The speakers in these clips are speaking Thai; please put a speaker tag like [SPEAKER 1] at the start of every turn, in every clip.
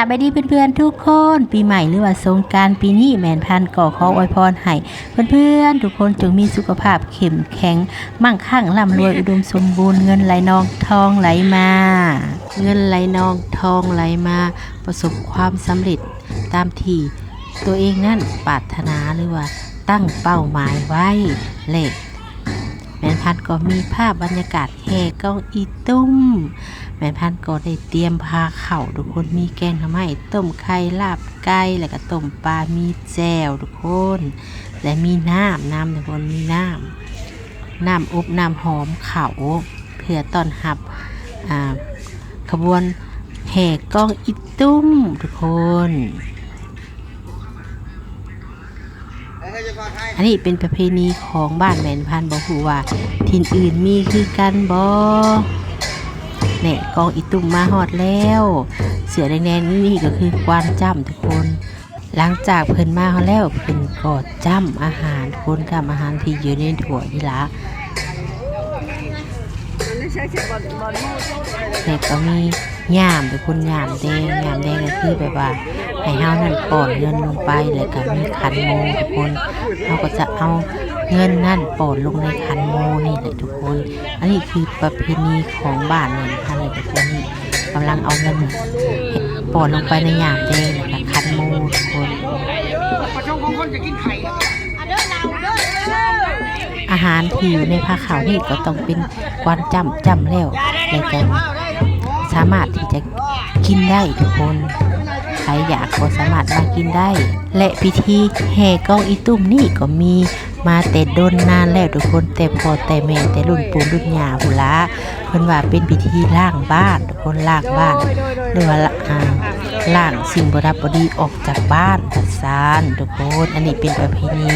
[SPEAKER 1] สบายดีเพื่อนๆทุกคนปีใหม่หรือว่าสงการปีนี้แมนพันก่อขออวยพรให้เพื่อนๆทุกคนจงมีสุขภาพเข้มแข็ง มั่งคั่งร่ำรวยอุดมสมบูรณ์เงินไหลนองทองไหลมา เงินไหลนองทองไหลมา ประสบความสำเร็จตามที่ตัวเองนั่นปรารถนาหรือว่าตั้งเป้าหมายไว้เลขแมนพันต์ก็มีภาพบรรยากาศแห่กองอีตุ้ม แมนพันธ์ก็ได้เตรียมพาเข่าทุกคนมีแกงทำให้ต้มไข่ลาบไก่แล้วก็ต้มปลามีแจวทุกคน และมีน้ำน้ำทุกคนมีน้ำน้ำอบน้ำหอมเขาวเพื่อต้อนรับขบวนแห่กองอีตุ้มทุกคน อันนี้เป็นประเพณีของบ้านแมนพันธ์บอกหูว่า ทินอื่นมีคือกันบอ เนี่ยกองอีตุ่มมาฮอดแล้ว เสือแดงๆนี่ก็คือกวานจ้ำทุกคน หลังจากเพิ่นมาฮอดแล้วเพิ่นก็จ้ำอาหารทุกคนกับอาหารที่อยู่ในถั่วนี่ละเนี่ยก็มี ยามทุกคนยามแดงยามแดงก็คือแบบว่าให้เฮานั่นก่อนเงินลงไปแล้วก็มีขันโมทุกคนเราก็จะเอาเงินนั่นปอนลงในคันโมนี่แหละทุกคน อันนี้คือประเพณีของบ้านเงินพันเลยทุกคนนี่กำลังเอาเงินปอนลงไปในหยามแดงนะคะคันโมทุกคน
[SPEAKER 2] ประชงของคนจะกินไข่อะ
[SPEAKER 1] อาหารที่อยู่ในผ้าขาวนี่ก็ต้องเป็นกวานจำจำแล้วแล้วก็สามารถที่จะกินได้ทุกคนใครอยากก็สามารถมากินได้ และพิธีแห่กองอีตุ้มนี่ก็มีมาแต่ดนนานแล้วทุกคนแต่พอแต่แม่แต่รุ่นปู่รุ่นย่าหุละเพิ่นว่าเป็นพิธีล่างบ้านทุกคนล่างบ้านหรือว่าละอ่าล่างสิ่งบรับบดีออกจากบ้านทัดซานทุกคนอันนี้เป็นประเพณี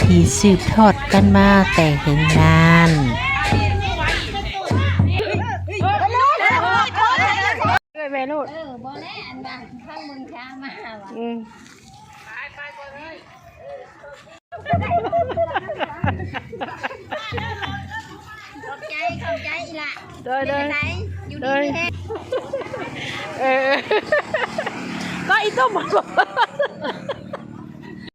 [SPEAKER 1] ที่สืบทอดกันมาแต่เห็นนาน
[SPEAKER 2] ด้วยแม่ลูก
[SPEAKER 3] เออบ่แล่อันว่าข้างมึงช้ามาว่ะ
[SPEAKER 2] อืม
[SPEAKER 3] ขอบใจขอบใจอีหละ
[SPEAKER 2] เดิน
[SPEAKER 3] เป็
[SPEAKER 2] เดิ
[SPEAKER 3] น
[SPEAKER 2] น
[SPEAKER 3] ไหนอยู่
[SPEAKER 2] เดิ
[SPEAKER 3] ดี
[SPEAKER 2] น
[SPEAKER 3] แท้
[SPEAKER 2] เออ ก็อีต้มหมด